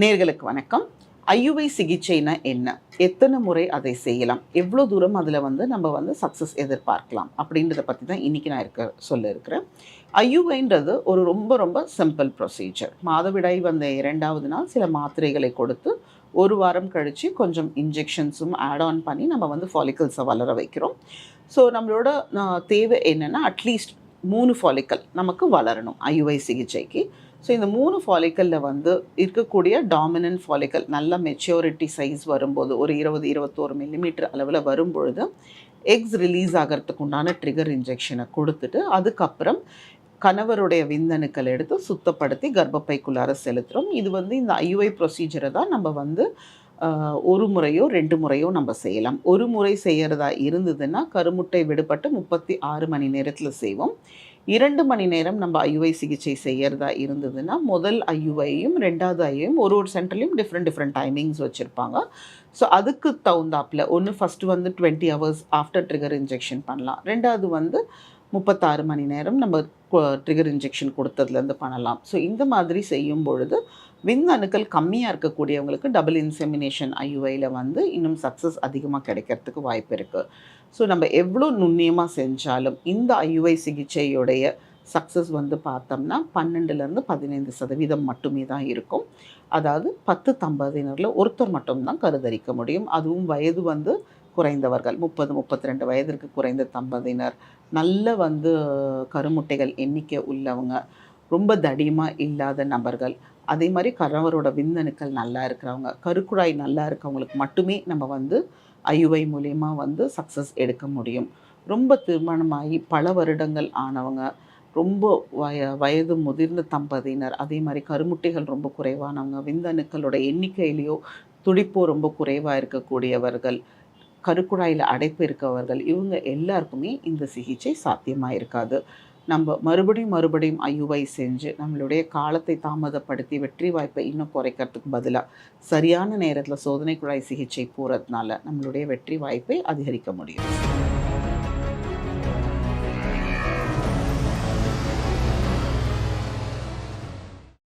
நேர்களுக்கு வணக்கம். ஐயுவை சிகிச்சைனா என்ன? எத்தனை முறை அதை செய்யலாம்? எவ்வளோ தூரம் அதில் வந்து நம்ம வந்து சக்ஸஸ் எதிர்பார்க்கலாம்? அப்படின்றத பற்றி தான் இன்றைக்கி நான் இருக்க சொல்ல இருக்கிறேன். ஐயுவைன்றது ஒரு ரொம்ப ரொம்ப சிம்பிள் ப்ரொசீஜர் மாதவிடாய் வந்த இரண்டாவது நாள் சில மாத்திரைகளை கொடுத்து ஒரு வாரம் கழித்து கொஞ்சம் இன்ஜெக்ஷன்ஸும் ஆட் ஆன் பண்ணி நம்ம வந்து ஃபாலிக்கல்ஸை வளர வைக்கிறோம். ஸோ நம்மளோட தேவை என்னென்னா அட்லீஸ்ட் மூணு ஃபாலிக்கல் நமக்கு வளரணும் ஐயுவை சிகிச்சைக்கு. ஸோ இந்த மூணு ஃபாலிக்கலில் வந்து இருக்கக்கூடிய டாமினன்ட் ஃபாலிக்கல் நல்ல மெச்சூரிட்டி சைஸ் வரும்போது ஒரு இருபது இருபத்தோரு மில்லிமீட்டர் அளவில் வரும்பொழுது எக்ஸ் ரிலீஸ் ஆகிறதுக்கு உண்டான ட்ரிகர் இன்ஜெக்ஷனை கொடுத்துட்டு அதுக்கப்புறம் கணவருடைய விந்தணுக்கள் எடுத்து சுத்தப்படுத்தி கர்ப்பப்பைக்குள்ளார செலுத்துகிறோம் இது வந்து இந்த ஐயுஐ ப்ரொசீஜரை தான் நம்ம வந்து ஒரு முறையோ ரெண்டு முறையோ நம்ம செய்யலாம். ஒரு முறை செய்கிறதா இருந்ததுன்னா கருமுட்டை விடுபட்டு முப்பத்தி ஆறு மணி நேரத்தில் செய்வோம். இரண்டு மணி நேரம் நம்ம ஐயுவை சிகிச்சை செய்கிறதா இருந்ததுன்னா முதல் ஐயுவையும் ரெண்டாவது ஐயுவையும் ஒரு ஒரு சென்டர்லேயும் டிஃப்ரெண்ட் டிஃப்ரெண்ட் டைமிங்ஸ் வச்சுருப்பாங்க. ஸோ அதுக்கு தகுந்தாப்பில் ஒன்று ஃபஸ்ட்டு வந்து twenty hours after trigger injection பண்ணலாம். ரெண்டாவது வந்து முப்பத்தாறு மணி நேரம் நம்ம ட்ரிகர் இன்ஜெக்ஷன் கொடுத்ததுலேருந்து பண்ணலாம். ஸோ இந்த மாதிரி செய்யும் பொழுது விந்தணுக்கள் கம்மியாக இருக்கக்கூடியவங்களுக்கு டபுள் இன்செமினேஷன் ஐயுஐயில் வந்து இன்னும் சக்ஸஸ் அதிகமாக கிடைக்கிறதுக்கு வாய்ப்பு இருக்குது ஸோ நம்ம எவ்வளோ நுண்ணியமாக செஞ்சாலும் இந்த ஐயுஐ சிகிச்சையுடைய சக்ஸஸ் வந்து பார்த்தோம்னா பன்னெண்டுலேருந்து பதினைந்து சதவீதம் மட்டுமே தான் இருக்கும். அதாவது பத்து தம்பதியினரில் ஒருத்தர் மட்டும்தான் கருதரிக்க முடியும். அதுவும் வயது வந்து குறைந்தவர்கள் முப்பது முப்பத்தி ரெண்டு வயதிற்கு குறைந்த தம்பதியினர் நல்ல வந்து கருமுட்டைகள் எண்ணிக்கை உள்ளவங்க ரொம்ப தடியமாக இல்லாத நபர்கள் அதே மாதிரி கணவரோட விந்தணுக்கள் நல்லா இருக்கிறவங்க கருக்குழாய் நல்லா இருக்கவங்களுக்கு மட்டுமே நம்ம வந்து ஐயுவை மூலயமா வந்து சக்ஸஸ் எடுக்க முடியும். ரொம்ப திருமணமாகி பல வருடங்கள் ஆனவங்க ரொம்ப வய வயது முதிர்ந்த தம்பதியினர் அதே மாதிரி கருமுட்டைகள் ரொம்ப குறைவானவங்க விந்தணுக்களோட எண்ணிக்கையிலையோ துடிப்போ ரொம்ப குறைவாக இருக்கக்கூடியவர்கள் கருக்குழாயில் அடைப்பு இருக்கவர்கள் இவங்க எல்லாருக்குமே இந்த சிகிச்சை சாத்தியமாக இருக்காது நம்ம மறுபடியும் மறுபடியும் ஐயுவை செஞ்சு நம்மளுடைய காலத்தை தாமதப்படுத்தி வெற்றி வாய்ப்பை இன்னும் குறைக்கிறதுக்கு பதிலாக சரியான நேரத்தில் சோதனை குழாய் சிகிச்சை போகிறதுனால நம்மளுடைய வெற்றி வாய்ப்பை அதிகரிக்க முடியும்.